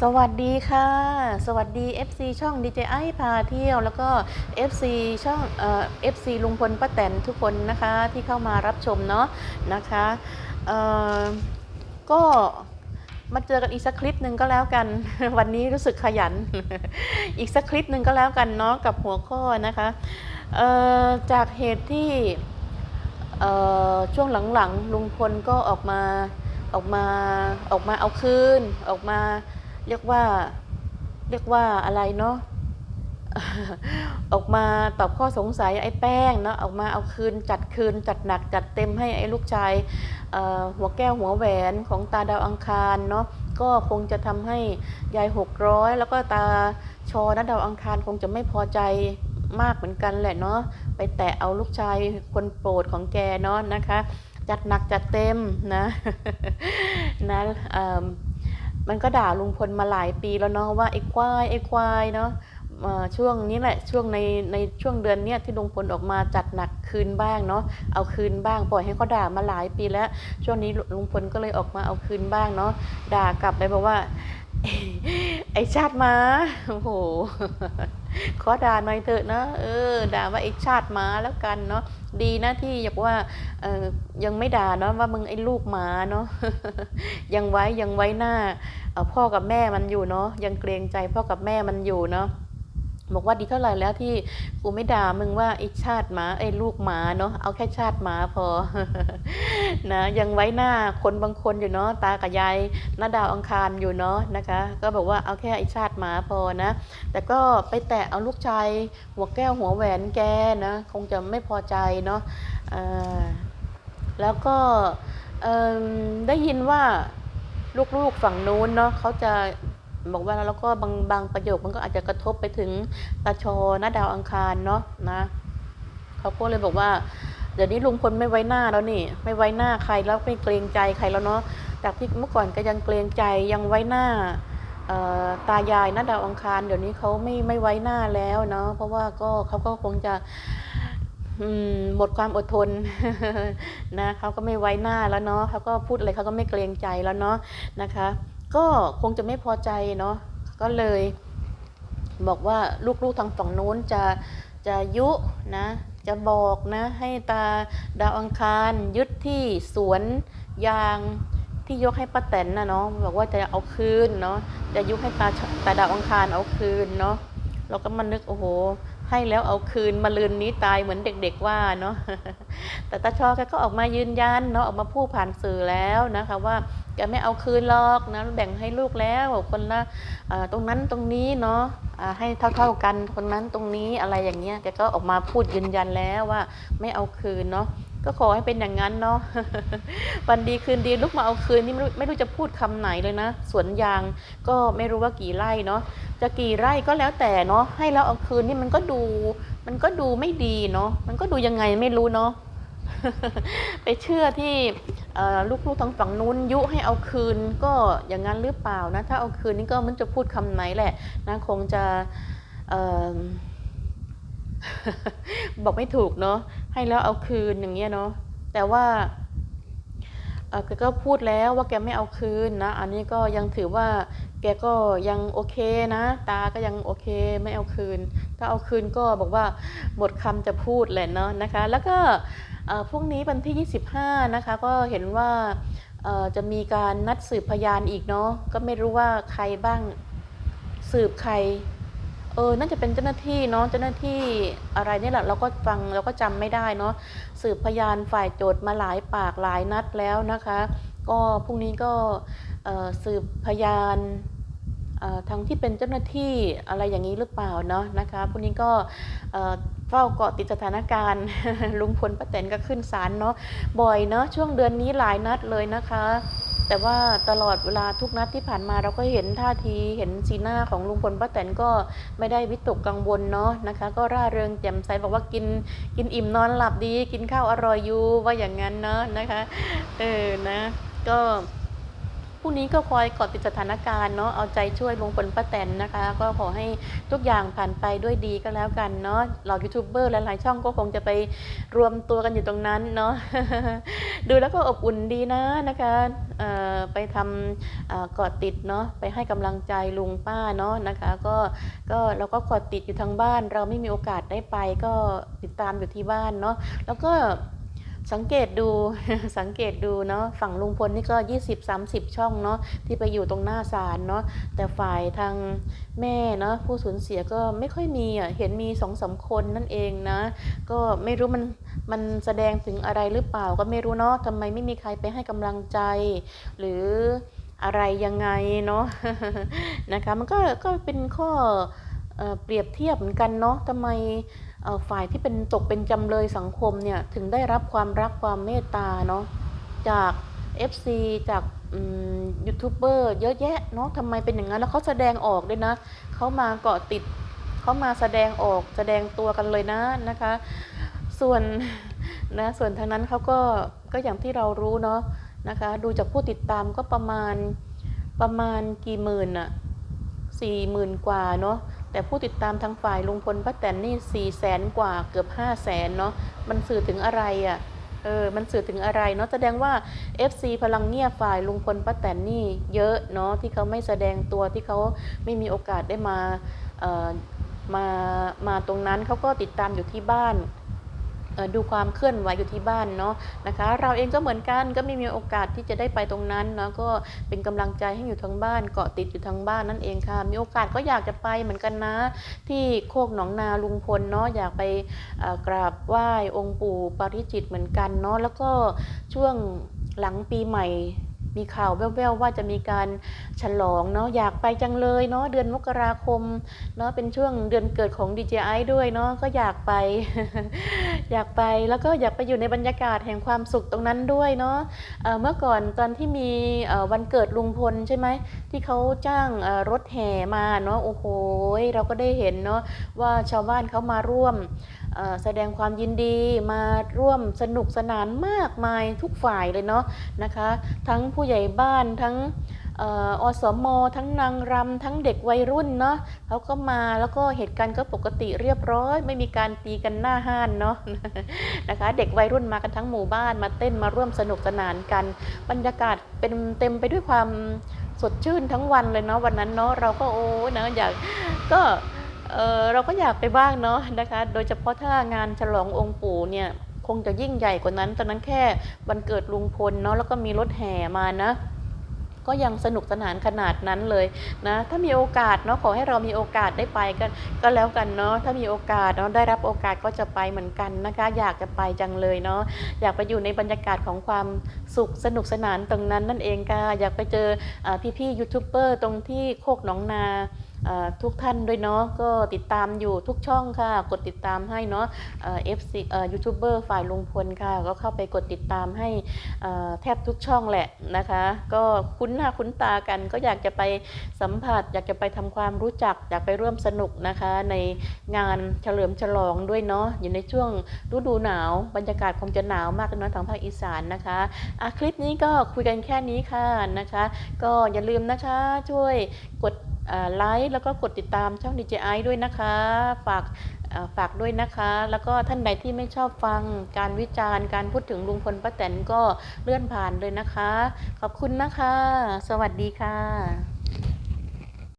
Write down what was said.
สวัสดีค่ะ สวัสดี FC ช่อง DJI พาเที่ยว แล้วก็ FC ช่องเอ่อ FC ลุงพลป้าแตนทุกคนนะคะที่เข้ามารับชมเนาะนะคะเอ่อก็มาเจอกันอีกสักคลิปหนึ่งก็แล้วกัน วันนี้รู้สึกขยัน อีกสักคลิปหนึ่งก็แล้วกันเนาะกับหัวข้อนะคะเอ่อจากเหตุที่เอ่อช่วงหลังๆลุงพลก็ออกมาออกมาออกมาเอาคืนออกมา เรียกว่าเรียกว่าอะไรเนาะออกมาตอบข้อสงสัยไอ้แป้งเนาะออกมาเอาคืนจัดคืนจัดหนักจัดเต็มให้ไอ้ลูกชายหัวแก้วหัวแหวนของตาดาวอังคารเนาะก็คงจะทำให้ยายหกร้อยแล้วก็ตาชอนะดาวอังคารคงจะไม่พอใจมากเหมือนกันแหละเนาะไปแตะเอาลูกชายคนโปรดของแกเนาะนะคะ จัดหนักจัดเต็มนะนะ มันก็ด่าลุงพลมาหลายปีแล้วเนาะว่าไอ้ควายไอ้ควายเนาะช่วงนี้แหละช่วงในในช่วงเดือนเนี้ยที่ลุงพลออกมาจัดหนักคืนบ้างเนาะเอาคืนบ้างปล่อยให้เขาด่ามาหลายปีแล้ว ช่วงนี้ลุงพลก็เลยออกมาเอาคืนบ้างเนาะด่ากลับไปบอกว่า ไอ้ชาติมาโอ้โห ขอด่าหน่อยเถอะนะเออ ด่าว่าไอ้ชาติหมาแล้วกันเนาะดีนะที่อยากว่าเออยังไม่ด่าเนาะว่ามึงไอ้ลูกหมาเนาะยังไว้ยังไว้หน้าพ่อกับแม่มันอยู่เนาะยังเกรงใจพ่อกับแม่มันอยู่เนาะ บอกว่าดีเท่าไหร่แล้วที่กูไม่ด่ามึงว่าไอ้ชาติหมาไอ้ลูกหมาเนาะเอาแค่ชาติหมาพอนะยังไว้หน้าคนบางคนอยู่เนาะตากับยายหน้าดาวอังคารอยู่เนาะนะคะ ก็บอกว่าเอาแค่ไอ้ชาติหมาพอนะ แต่ก็ไปแตะเอาลูกชายหัวแก้วหัวแหวนแกนะคงจะไม่พอใจเนาะแล้วก็ได้ยินว่าลูกๆฝั่งนู้นเนาะเขาจะ บอกว่าแล้วก็บางบางประโยคมันก็อาจจะกระทบไปถึงตาชอหน้าดาวอังคารเนาะนะเขาก็เลยบอกว่าเดี๋ยวนี้ลุงพลไม่ไว้หน้าแล้วนี่ ไม่ไว้หน้าใครแล้วไม่เกรงใจใครแล้วเนาะจากที่เมื่อก่อนก็ยังเกรงใจยังไว้หน้าตายายนะดาวอังคาร เดี๋ยวนี้เขาไม่ไม่ไว้หน้าแล้วเนาะเพราะว่าก็เขาก็คงจะหมดความอดทนนะเขาก็ไม่ไว้หน้าแล้วเนาะเขาก็พูดอะไรเขาก็ไม่เกรงใจแล้วเนาะนะคะ ก็คงจะไม่พอใจเนาะก็เลยบอกว่าลูกๆทางฝั่งโน้นจะจะยุนะจะบอกนะ ให้ตาดาวอังคารยึดที่สวนยางที่ยกให้ป้าแตนนะเนาะบอกว่าจะเอาคืนเนาะจะยุให้ตาตาดาวอังคารเอาคืนเนาะเราก็มานึกโอ้โห ให้แล้วเอาคืนมาลืนนี้ตายเหมือนเด็ก ๆ ว่าเนาะแต่ตาชอแกก็ออกมายืนยันเนาะออกมาพูดผ่านสื่อแล้วนะคะว่า แกไม่เอาคืนหรอกนะแบ่งให้ลูกแล้วคนละตรงนั้นตรงนี้เนาะให้เท่าๆกันคนนั้นตรงนี้อะไรอย่างเงี้ยแกก็ออกมาพูดยืนยันแล้วว่าไม่เอาคืนเนาะก็ขอให้เป็นอย่างนั้นเนาะวันดีคืนดีลุกมาเอาคืนนี่ไม่รู้ไม่รู้จะพูดคำไหนเลยนะสวนยางก็ไม่รู้ว่ากี่ไร่เนาะจะกี่ไร่ก็แล้วแต่เนาะให้แล้วเอาคืนนี่มันก็ดู มันก็ดูไม่ดีเนาะมันก็ดูยังไงไม่รู้เนาะ ไปเชื่อที่ลูกๆทางฝั่งนู้นยุให้เอาคืนก็อย่างนั้นหรือเปล่านะ ถ้าเอาคืนนี่ก็มันจะพูดคำไหนแหละนะคงจะออบอกไม่ถูกเนาะให้แล้วเอาคืนอย่างเงี้ยเนาะแต่ว่าแกก็พูดแล้วว่าแกไม่เอาคืนนะ อันนี้ก็ยังถือว่าแกก็ยังโอเคนะ ตาก็ยังโอเคไม่เอาคืน ถ้าเอาคืนก็บอกว่าหมดคำจะพูดแหละเนาะนะคะ แล้วก็พรุ่งนี้วันที่ 25 นะคะ ก็เห็นว่าจะมีการนัดสืบพยานอีกเนาะก็ไม่รู้ว่าใครบ้างสืบใครเออน่าจะเป็นเจ้าหน้าที่เนาะเจ้าหน้าที่อะไรนี่แหละเราก็ฟังเราก็จำไม่ได้เนาะสืบพยานฝ่ายโจทย์มาหลายปากหลายนัดแล้วนะคะ ก็พรุ่งนี้ก็สืบพยาน ทั้งที่เป็นเจ้าหน้าที่อะไรอย่างนี้หรือเปล่าเนาะนะคะพรุ่งนี้ก็เอ่อเฝ้าเกาะติดสถานการณ์ลุงพลป้าแตนก็ขึ้นศาลเนาะบ่อยเนาะช่วงเดือนนี้หลายนัดเลยนะคะ แต่ว่าตลอดเวลาทุกนัดที่ผ่านมาเราก็เห็นท่าทีเห็นสีหน้าของลุงพลป้าแตนก็ไม่ได้วิตกกังวลเนาะนะคะ ก็ร่าเริงแจ่มใสบอกว่ากินกินอิ่มนอนหลับดี กินข้าวอร่อยอยู่ว่าอย่างนั้นเนาะนะคะเออนะก็ รุ่งนี้ก็คอยกาะติดสถานการณ์เนาะเอาใจช่วยลุงพลป้าแตนนะคะ ก็ขอให้ทุกอย่างผ่านไปด้วยดีก็แล้วกันเนาะเรายูทูบเบอร์หลายๆช่องก็คงจะไปรวมตัวกันอยู่ตรงนั้นเนาะดูแล้วก็อบอุ่นดีนะนะคะไปทำเอ่อเกาะติดเนาะไปให้กำลังใจลุงป้าเนาะนะคะก็ก็เราก็กาะติดอยู่ทางบ้าน เราไม่มีโอกาสได้ไปก็ติดตามอยู่ที่บ้านเนาะแล้วก็ สังเกตดูสังเกตดูเนาะฝั่งลุงพลนี่ก็ 20-30 ช่องเนาะที่ไปอยู่ตรงหน้าศาลเนาะแต่ฝ่ายทางแม่เนาะผู้สูญเสียก็ไม่ค่อยมีอะเห็นมีสองสามคนนั่นเองนะก็ไม่รู้มันมันแสดงถึงอะไรหรือเปล่าก็ไม่รู้เนาะทำไมไม่มีใครไปให้กำลังใจ หรืออะไรยังไงเนาะนะคะมันก็ก็เป็นข้อเปรียบเทียบเหมือนกันเนาะทำไม ฝ่ายที่เป็นตกเป็นจำเลยสังคมเนี่ยถึงได้รับความรักความเมตตาเนาะจาก FC จากยูทูบเบอร์เยอะแยะเนาะทำไมเป็นอย่างนั้นแล้วเขาแสดงออกด้วยนะเขามาเกาะติดเขามาแสดงออกแสดงตัวกันเลยนะนะคะ ส่วนนะส่วนทางนั้นเขาก็ก็อย่างที่เรารู้เนาะนะคะดูจากผู้ติดตามก็ประมาณประมาณกี่หมื่นอะสี่หมื่นกว่าเนาะ แต่ผู้ติดตามทางฝ่ายลุงพลป้าแตนนี่สี่แสนกว่าเกือบห้าแสนเนาะมันสื่อถึงอะไรอะเออมันสื่อถึงอะไรเนาะแสดงว่า FC พลังเงียบฝ่ายลุงพลป้าแตนนี่เยอะเนาะที่เขาไม่แสดงตัวที่เขาไม่มีโอกาสได้มาเอ่อมามาตรงนั้นเขาก็ติดตามอยู่ที่บ้าน ดูความเคลื่อนไหวอยู่ที่บ้านเนาะนะคะ เราเองก็เหมือนกันก็ไม่มีโอกาสที่จะได้ไปตรงนั้นเนาะก็เป็นกำลังใจให้อยู่ทั้งบ้านเกาะติดอยู่ทั้งบ้านนั่นเองค่ะ มีโอกาสก็อยากจะไปเหมือนกันนะ ที่โคกหนองนาลุงพลเนาะอยากไปกราบไหว้องค์ปู่ปาริจิตเหมือนกันเนาะแล้วก็ช่วงหลังปีใหม่ มีข่าวแว่วๆว่าจะมีการฉลองเนาะอยากไปจังเลยเนาะเดือนมกราคมเนาะเป็นช่วงเดือนเกิดของ DJI ด้วยเนาะก็อยากไป อยากไปแล้วก็อยากไปอยู่ในบรรยากาศแห่งความสุขตรงนั้นด้วยเนาะเมื่อก่อนตอนที่มีวันเกิดลุงพลใช่ไหมที่เขาจ้างรถแห่มาเนาะโอ้โหเราก็ได้เห็นเนาะว่าชาวบ้านเขามาร่วม แสดงความยินดีมาร่วมสนุกสนานมากมายทุกฝ่ายเลยเนาะนะคะ ทั้งผู้ใหญ่บ้านทั้งอ่ออทั้งนางรำทั้งเด็กวัยรุ่นเนาะเขาก็มาแล้วก็เหตุการณ์ก็ปกติเรียบร้อย ไม่มีการตีกันหน้าห้านเนาะนะคะ เด็กวัยรุ่นมากันทั้งหมู่บ้านมาเต้นมาร่วมสนุกสนานกัน บรรยากาศเป็นเต็มไปด้วยความสดชื่นทั้งวันเลยเนาะวันนั้นเนาะเราก็โอ้ยนาะอยากก็ เเราก็อยากไปบ้างเนาะนะคะ โดยเฉพาะถ้างานฉลององค์ปู่เนี่ยคงจะยิ่งใหญ่กว่านั้น ตอนนั้นแค่วันเกิดลุงพลเนาะแล้วก็มีรถแห่มานะ ก็ยังสนุกสนานขนาดนั้นเลยนะ ถ้ามีโอกาสเนาะขอให้เรามีโอกาสได้ไปกัน ก็แล้วกันเนาะถ้ามีโอกาสเนาะได้รับโอกาสก็จะไปเหมือนกันนะคะ อยากจะไปจังเลยเนาะอยากไปอยู่ในบรรยากาศของความสุขสนุกสนานตรงนั้นนั่นเองค่ะอยากไปเจอเออพี่ๆยูทูบเบอร์ตรงที่โคกหนองนา ทุกท่านด้วยเนาะก็ติดตามอยู่ทุกช่องค่ะ กดติดตามให้เนาะเอฟซีเอ่อยูทูบเบอร์ฝ่ายลุงพลค่ะ ก็เข้าไปกดติดตามให้แทบทุกช่องแหละนะคะ ก็คุ้นหน้าคุ้นตากัน ก็อยากจะไปสัมผัส อยากจะไปทำความรู้จัก อยากไปร่วมสนุกนะคะ ในงานเฉลิมฉลองด้วยเนาะอยู่ในช่วงฤดูหนาวบรรยากาศคงจะหนาวมากเนาะทางภาคอีสานนะคะอะคลิปนี้ก็คุยกันแค่นี้ค่ะนะคะ ก็อย่าลืมนะคะช่วยกด ไลค์แล้วก็กดติดตามช่อง DJI ด้วยนะคะ ฝากฝากด้วยนะคะ แล้วก็ท่านใดที่ไม่ชอบฟังการวิจารณ์ การพูดถึงลุงพลป้าแตนก็เลื่อนผ่านเลยนะคะ ขอบคุณนะคะ สวัสดีค่ะ